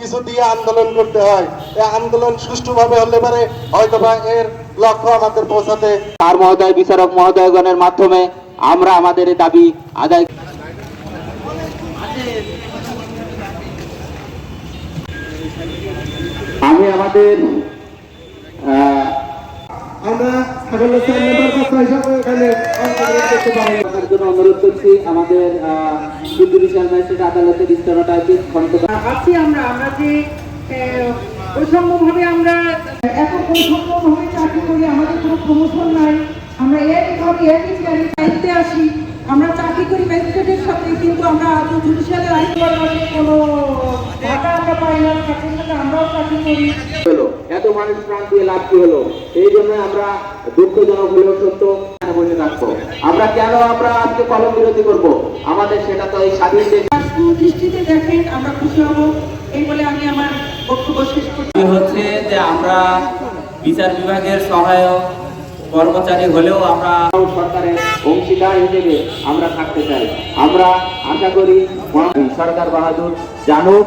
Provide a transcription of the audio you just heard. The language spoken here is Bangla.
কিছু দিয়ে আন্দোলন করতে হয়। এই আন্দোলন সুষ্ঠুভাবে হলে পারে হয়তোবা এর লক্ষ্য আমাদের পৌঁছাতে তার মহোদয় বিচারক মহোদয়গণের মাধ্যমে আমরা আমাদের দাবি আদায় আমি আমাদের আহ, আমরা অনুরোধ করছি আমাদের জুডিশিয়াল ম্যাজিস্ট্রেট আদালতের আছি আমরা আমরা যে বৈষম্যভাবে আমরা এত চাকরি করি আমাদের কোনো প্রমোশন নাই। আমরা একইভাবে একই চেয়ারে দায়িত্বে আসি। আমরা চাকরি করি ম্যাজিস্ট্রেটের সাথে কিন্তু আমরা জুডিশিয়ালের আইন করার কোনো টাকা আমরা পাই চাকরির সাথে আমরাও চাকরি করি। হলো এত মানুষ প্রাণ দিয়ে লাভ কি হলো? এই জন্য আমরা দুঃখজনক হলেও সত্য থাকব আমরা কেন আমরা আজকে কলম বিরতি করব? আমাদের সেটা তো এই স্বাধীন দেশ দৃষ্টিতে দেখেন আমরা খুশি হব। এই বলে আমি আমার বক্তব্য শেষ করছি। হচ্ছে যে আমরা বিচার বিভাগের সহায়ক কর্মচারী হলেও আমরা সরকারের অংশীদার হিসেবে আমরা থাকতে চাই। আমরা আশা করি সরকার বাহাদুর জানুক।